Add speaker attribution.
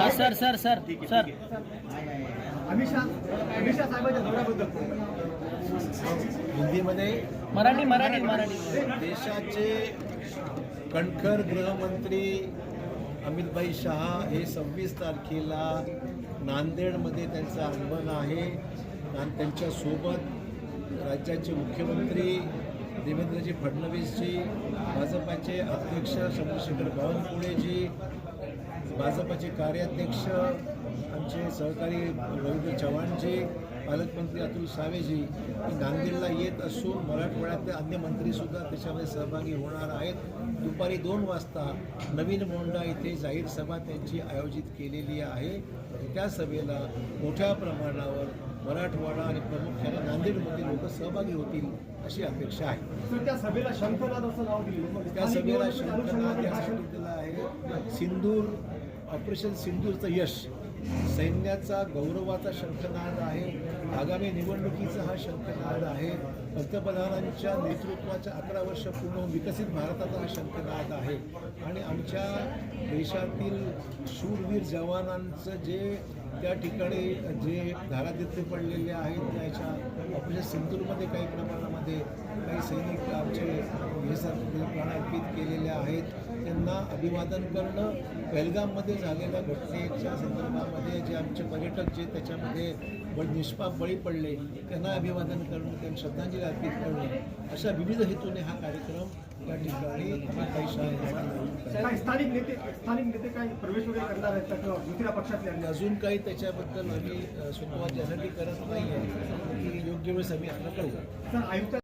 Speaker 1: हा sir sir sir sir.
Speaker 2: Amit Shah Amit Shah साहेबांच्या दौऱ्याबद्दल
Speaker 3: हिंदीमध्ये
Speaker 1: मराठी मराठी. मराठी.
Speaker 3: देशाचे कणखर गृहमंत्री अमितभाई शहा हे सव्वीस तारखेला नांदेडमध्ये त्यांचं आगमन आहे. आणि त्यांच्यासोबत राज्याचे मुख्यमंत्री देवेंद्रजी फडणवीसजी भाजपाचे अध्यक्ष चंद्रशेखर बावनकुळेजी भाजपाचे कार्याध्यक्ष आमचे सहकारी रवींद्र चव्हाणजी पालकमंत्री अतुल सावेजी नांदेडला येत असून मराठवाड्यातले अन्य मंत्रीसुद्धा त्याच्यामध्ये सहभागी होणार आहेत. दुपारी दोन वाजता नवीन मोंडा येथे जाहीर सभा त्यांची आयोजित केलेली आहे. त्या सभेला मोठ्या प्रमाणावर मराठवाडा आणि प्रामुख्याने नांदेडमधील लोक सहभागी होतील अशी अपेक्षा आहे.
Speaker 2: त्या सभेला शंखनाद असं नाव दिलं
Speaker 3: त्या सभेला शंकरनाथ यासाठी दिलं आहे. सिंदूर ऑपरेशन सिंदूरचं यश. सैन्याचा गौरवाचा शंखनाद आहे. आगामी निवडणुकीचा हा शंखनाद आहे. पंतप्रधानांच्या नेतृत्वाच्या अकरा वर्ष पूर्ण विकसित भारताचा हा शंखनाद आहे. आणि आमच्या देशातील शूरवीर जवानांचं जे त्या ठिकाणी जे धारादित्य पडलेले आहेत त्याच्या आपल्या सिंधूरमध्ये काही प्रमाणामध्ये काही सैनिक आमचे हे सारखे प्राण अर्पित केलेले आहेत. त्यांना अभिवादन करणं पहलगाममध्ये झालेल्या घटनेच्या संदर्भामध्ये जे आमचे पर्यटक जे त्याच्यामध्ये बळ निष्पाप बळी पडले त्यांना अभिवादन करणं त्यांना श्रद्धांजली अर्पित करणं अशा विविध हेतूने हा कार्यक्रम या ठिकाणी काही
Speaker 2: स्थानिक नेते स्थानिक नेते काय प्रवेश वगैरे करणार आहेत का किंवा दुसऱ्या पक्षातले
Speaker 3: आणि अजून काही त्याच्याबद्दल आम्ही सुरुवात यासाठी करत नाही आहे की योग्य वेळेस आम्ही आपलं कळू
Speaker 2: सर आयुक्त